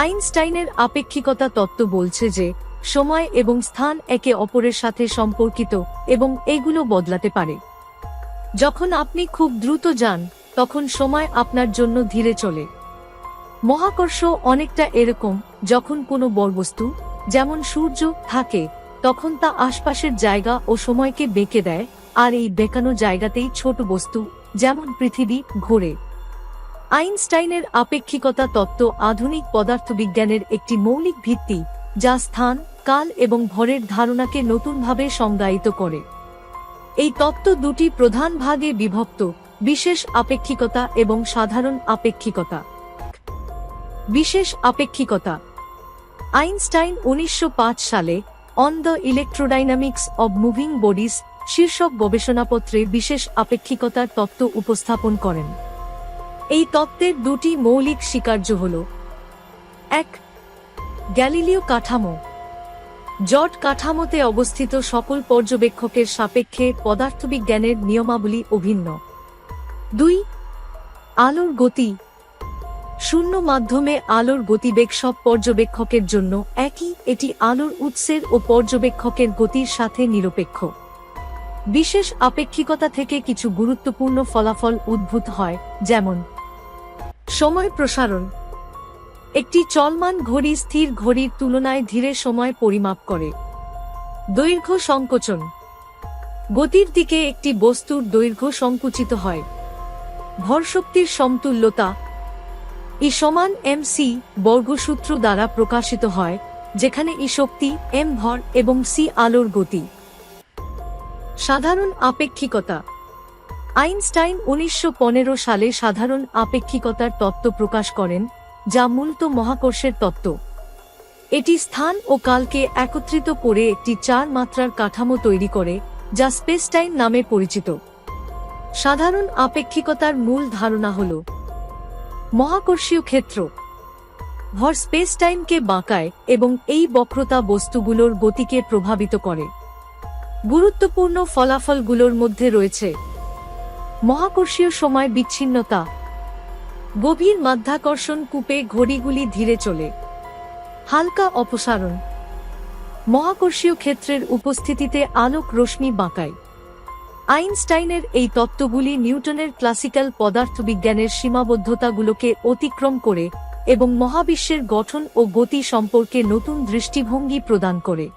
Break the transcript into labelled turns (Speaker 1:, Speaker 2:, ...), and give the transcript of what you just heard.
Speaker 1: আইনস্টাইনের আপেক্ষিকতা তত্ত্ব বলছে যে, সময় এবং স্থান একে অপরের সাথে সম্পর্কিত এবং এগুলো বদলাতে পারে। যখন আপনি খুব দ্রুত যান, তখন সময় আপনার জন্য ধীরে চলে। মহাকর্ষ অনেকটা এরকম, যখন কোনো বরবস্তু, যেমন সূর্য, থাকে, তখন তা আশপাশের জায়গা ও সময়কে বেঁকে দেয়, আর এই বেঁকানো জায়গাতেই ছোট বস্তু, যেমন পৃথিবী, ঘোরে। আইনস্টাইনের আপেক্ষিকতা তত্ত্ব আধুনিক পদার্থবিজ্ঞানের একটি মৌলিক ভিত্তি, যা স্থান, কাল এবং ভরের ধারণাকে নতুনভাবে সংজ্ঞায়িত করে। এই তত্ত্ব দুটি প্রধান ভাগে বিভক্ত, বিশেষ আপেক্ষিকতা এবং সাধারণ আপেক্ষিকতা। বিশেষ আপেক্ষিকতা। আইনস্টাইন উনিশশো পাঁচ সালে on the electrodynamics of moving bodies শীর্ষক গবেষণাপত্রে বিশেষ আপেক্ষিকতার তত্ত্ব উপস্থাপন করেন। এই তত্ত্বের দুটি মৌলিক স্বীকার্য হল, এক, গ্যালিলীয় কাঠামো। জট কাঠামোতে অবস্থিত সকল পর্যবেক্ষকের সাপেক্ষে পদার্থবিজ্ঞানের নিয়মাবলী অভিন্ন। দুই, আলোর গতি। শূন্য মাধ্যমে আলোর গতিবেগ সব পর্যবেক্ষকের জন্য একই, এটি আলোর উৎসের ও পর্যবেক্ষকের গতির সাথে নিরপেক্ষ। বিশেষ আপেক্ষিকতা থেকে কিছু গুরুত্বপূর্ণ ফলাফল উদ্ভূত হয়, যেমন সময় প্রসারণ। একটি চলমান ঘড়ি স্থির ঘড়ির তুলনায় ধীরে সময় পরিমাপ করে। দৈর্ঘ্য সংকোচন। গতির দিকে একটি বস্তুর দৈর্ঘ্য সংকুচিত হয়। ভরশক্তির সমতুল্যতা। ই সমান এম সি বর্গসূত্র দ্বারা প্রকাশিত হয়, যেখানে ই শক্তি এম ভর এবং সি আলোর গতি। সাধারণ আপেক্ষিকতা। আইনস্টাইন উনিশশো পনেরো সালে সাধারণ আপেক্ষিকতার তত্ত্ব প্রকাশ করেন, যা মূলত মহাকর্ষের তত্ত্ব। এটি স্থান ও কালকে একত্রিত করে একটি চার মাত্রার কাঠামো তৈরি করে, যা স্পেসটাইম নামে পরিচিত। সাধারণ আপেক্ষিকতার মূল ধারণা হল মহাকর্ষীয় ক্ষেত্র। ভর স্পেস টাইমকে বাঁকায় এবং এই বক্রতা বস্তুগুলোর গতিকে প্রভাবিত করে। গুরুত্বপূর্ণ ফলাফলগুলোর মধ্যে রয়েছে মহাকর্ষীয় সময় বিচ্ছিন্নতা। গভীর মাধ্যাকর্ষণ কূপে ঘড়িগুলি ধীরে চলে। হালকা অপসারণ। মহাকর্ষীয় ক্ষেত্রের উপস্থিতিতে আলোক রশ্মি বাঁকায়। আইনস্টাইনের এই তত্ত্বগুলি নিউটনের ক্লাসিক্যাল পদার্থবিজ্ঞানের সীমাবদ্ধতাগুলোকে অতিক্রম করে এবং মহাবিশ্বের গঠন ও গতি সম্পর্কে নতুন দৃষ্টিভঙ্গি প্রদান করে।